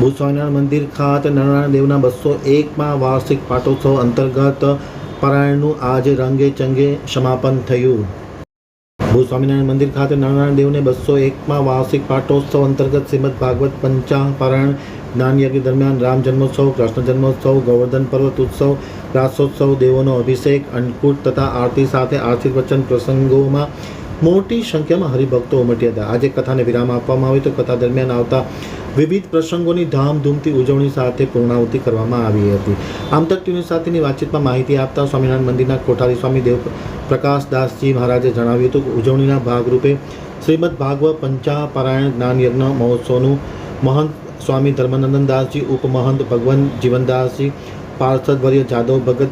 ભુજ સ્વામિનારાયણ મંદિર ખાતે નારાયણ દેવના બસો એકમાં વાર્ષિક પાટોત્સવ અંતર્ગત પારાયણનું આજે રંગે ચંગે સમાપન થયું. ભૂસ્વામિનારાયણ મંદિર ખાતે નારાયણ દેવને બસો એકમાં વાર્ષિક પાટોત્સવ અંતર્ગત શ્રીમદ ભાગવત પંચા પારાયણ જ્ઞાનયજ્ઞ દરમિયાન રામ જન્મોત્સવ, કૃષ્ણ જન્મોત્સવ, ગોવર્ધન પર્વત ઉત્સવ રાસોત્સવ, દેવોનો અભિષેક અન્નકૂટ તથા આરતી સાથે આર્થિક વચન પ્રસંગોમાં મોટી સંખ્યામાં હરિભક્તો ઉમટ્યા હતા. આજે કથાને વિરામ આપવામાં આવ્યો. તો કથા દરમિયાન આવતા વિવિધ પ્રસંગોની ધામધૂમથી ઉજવણી સાથે પૂર્ણાહુતિ કરવામાં આવી હતી. આમતક ટીવી સાથેની વાતચીતમાં માહિતી આપતા સ્વામિનારાયણ મંદિરના કોઠારી સ્વામી દેવ પ્રકાશદાસજી મહારાજે જણાવ્યું હતું કે ઉજવણીના ભાગરૂપે શ્રીમદ ભાગવત પંચાપારાયણ જ્ઞાનયજ્ઞ મહોત્સવનું મહંત સ્વામી ધર્મનંદનદાસજી ઉપમહંત ભગવાન જીવનદાસજી, પાર્ષદવર્ય જાદવ ભગત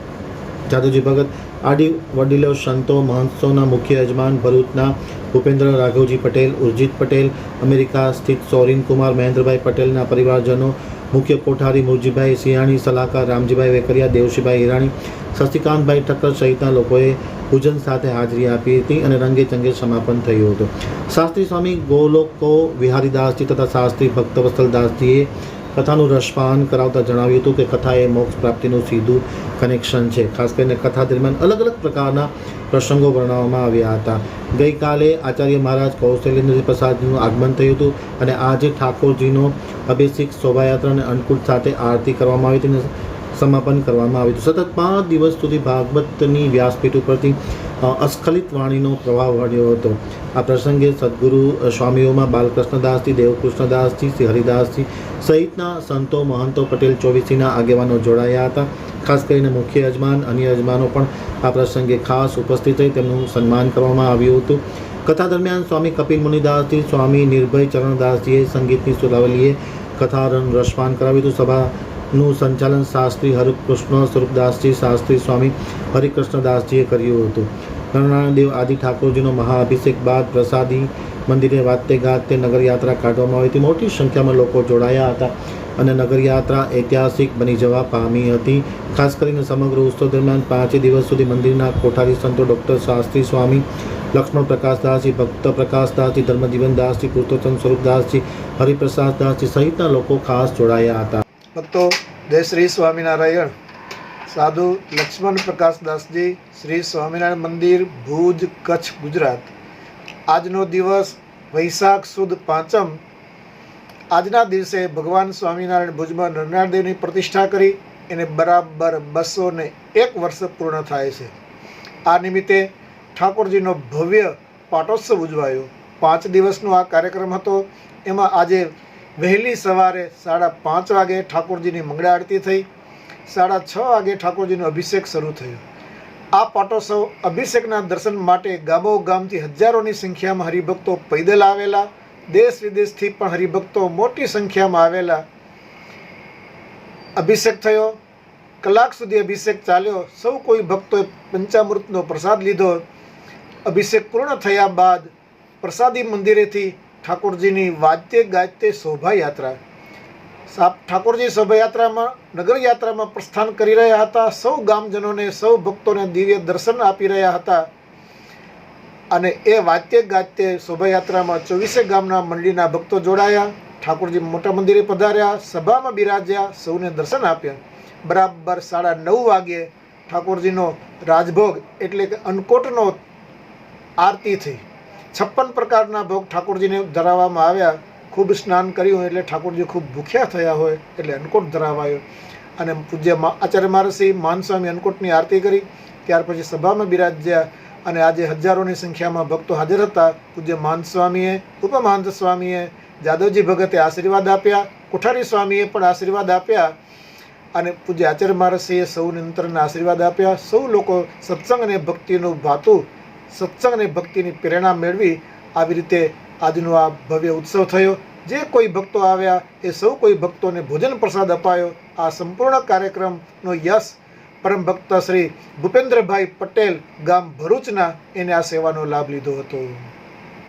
જાદવજી ભગત આદિ વડીલો, સંતો મહોત્સવના મુખ્ય યજમાન ભરૂચના ભૂપેન્દ્ર રાઘવજી પટેલ, ઉર્જિત પટેલ, અમેરિકા સ્થિત સોરીન કુમાર, મહેન્દ્રભાઈ પટેલના પરિવારજનો, મુખ્ય કોઠારી મુરજીભાઈ સિંહાણી, સલાહકાર રામજીભાઈ વેકરિયા દેવશીભાઈ હિરાણી, શશિકાંતભાઈ ઠક્કર સહિતના લોકોએ પૂજન સાથે હાજરી આપી હતી અને રંગે ચંગે સમાપન થયું હતું. શાસ્ત્રી સ્વામી ગોલોકો વિહારીદાસજી તથા શાસ્ત્રી ભક્તવત્સલદાસજીએ કથાનું રસપાન કરાવતા જણાવ્યું હતું કે કથા એ મોક્ષ પ્રાપ્તિનું સીધું કનેક્શન છે. ખાસ કરીને કથા દરમિયાન અલગ અલગ પ્રકારના પ્રસંગો વર્ણવવામાં આવ્યા હતા. ગઈકાલે આચાર્ય મહારાજ કૌશલેન્દ્ર પ્રસાદનું આગમન થયું હતું અને આજે ઠાકોરજીનો અભિષેક શોભાયાત્રા અને અન્નકૂટ સાથે આરતી કરવામાં આવી. હતી સમાપન કરવામાં આવ્યું હતું. સતત પાંચ દિવસ સુધી ભાગવતની વ્યાસપીઠ ઉપરથી અસ્ખલિત વાણીનો પ્રભાવ વળ્યો હતો. આ પ્રસંગે સદગુરુ સ્વામીઓમાં બાલકૃષ્ણદાસજી, દેવકૃષ્ણદાસજી, શ્રી હરિદાસજી સહિતના સંતો, મહંતો પટેલ ચોવીસીના આગેવાનો જોડાયા હતા. ખાસ કરીને મુખ્ય યજમાન, અન્ય યજમાનો પણ આ પ્રસંગે ખાસ ઉપસ્થિત થઈ તેમનું સન્માન કરવામાં આવ્યું હતું. કથા દરમિયાન સ્વામી કપિલ મુનિદાસજી, સ્વામી નિર્ભય ચરણદાસજીએ સંગીતની સુરાવલીએ કથા રસપાન કરાવ્યું હતું. સભાનું સંચાલન શાસ્ત્રી હરિકૃષ્ણ સ્વરૂપદાસજી શાસ્ત્રી સ્વામી હરિકૃષ્ણદાસજીએ કર્યું હતું. નારાયણ દેવ આદિ ઠાકોરજીનો મહાઅભિષેક બાદ પ્રસાદી મંદિરે વાતે ગાતે નગરયાત્રા કાઢવામાં આવી હતી. મોટી સંખ્યામાં લોકો જોડાયા હતા અને નગરયાત્રા ઐતિહાસિક બની જવા પામી હતી. ખાસ કરીને સમગ્ર ઉત્સવ દરમિયાન પાંચે દિવસ સુધી મંદિરના કોઠારી સંતો ડૉક્ટર શાસ્ત્રી સ્વામી, લક્ષ્મણ પ્રકાશદાસજી, ભક્ત પ્રકાશદાસજી, ધર્મજીવનદાસજી, પુરુષોત્તમ સ્વરૂપદાસજી, હરિપ્રસાદદાસજી સહિતના લોકો ખાસ જોડાયા હતા. ભક્તો, જય શ્રી સ્વામિનારાયણ. સાધુ લક્ષ્મણ પ્રકાશદાસજી શ્રી સ્વામિનારાયણ મંદિર, ભુજ, કચ્છ, ગુજરાત. આજનો દિવસ વૈશાખ સુદ પાંચમ. આજના દિવસે ભગવાન સ્વામિનારાયણ ભુજમાં નરનારાયણ દેવની પ્રતિષ્ઠા કરી એને બરાબર બસો ને એક વર્ષ પૂર્ણ થાય છે. આ નિમિત્તે ઠાકોરજીનો ભવ્ય પાટોત્સવ ઉજવાયો. પાંચ દિવસનો આ કાર્યક્રમ હતો. એમાં આજે વહેલી સવારે સાડા પાંચ વાગે ઠાકોરજીની મંગળા આરતી થઈ. સાડા છ વાગે ઠાકોરજીનો અભિષેક શરૂ થયો. આ પાટોત્સવ અભિષેકના દર્શન માટે ગામો ગામથી હજારોની સંખ્યામાં હરિભક્તો પૈદલ આવેલા. દેશ વિદેશથી પણ હરિભક્તો મોટી સંખ્યામાં આવેલા. અભિષેક થયો. કલાક સુધી અભિષેક ચાલ્યો. સૌ કોઈ ભક્તોએ પંચામૃતનો પ્રસાદ લીધો. અભિષેક પૂર્ણ થયા બાદ પ્રસાદી મંદિરેથી ઠાકોરજીની વાદ્ય ગાત્ય શોભાયાત્રા. સાપ ઠાકોરજી શોભાયાત્રામાં, નગરયાત્રામાં પ્રસ્થાન કરી રહ્યા હતા. સૌ ગામજનોને, સૌ ભક્તોને દિવ્ય દર્શન આપી રહ્યા હતા. અને એ વાત્ય ગાત્ય શોભાયાત્રામાં ચોવીસે ગામના મંડળીના ભક્તો જોડાયા. ઠાકોરજી મોટા મંદિરે પધાર્યા, સભામાં બિરાજ્યા, સૌને દર્શન આપ્યા. બરાબર સાડા નવ વાગ્યે ઠાકોરજીનો રાજભોગ એટલે કે અન્નકોટનો આરતી થઈ. છપ્પન પ્રકારના ભોગ ઠાકોરજીને ધરાવવામાં આવ્યા. ખૂબ સ્નાન કર્યું એટલે ઠાકોરજી ખૂબ ભૂખ્યા થયા હોય એટલે અન્નકોટ ધરાવાયો. અને પૂજ્ય આચાર્ય મહારાજશ્રી માનસ્વામી અન્નકોટની આરતી કરી. ત્યાર પછી સભામાં બિરાજ્યા અને આજે હજારોની સંખ્યામાં ભક્તો હાજર હતા. પૂજ્ય માનસ્વામીએ ઉપમહાંત સ્વામીએ જાદવજી ભગતે આશીર્વાદ આપ્યા. કોઠારી સ્વામીએ પણ આશીર્વાદ આપ્યા. અને પૂજ્ય આચાર્ય મહારાજશ્રીએ સૌને અંતરના આશીર્વાદ આપ્યા. સૌ લોકો સત્સંગ અને ભક્તિનું ભાતું સત્સંગ અને ભક્તિની પ્રેરણા મેળવી આવી રીતે આજનો આ ભવ્ય ઉત્સવ થયો. જે કોઈ ભક્તો આવ્યા, એ સૌ કોઈ ભક્તોને ભોજન પ્રસાદ અપાયો. આ સંપૂર્ણ કાર્યક્રમનો યશ પરમ ભક્ત શ્રી ભૂપેન્દ્રભાઈ પટેલ ગામ ભરૂચના એને આ સેવાનો લાભ લીધો હતો.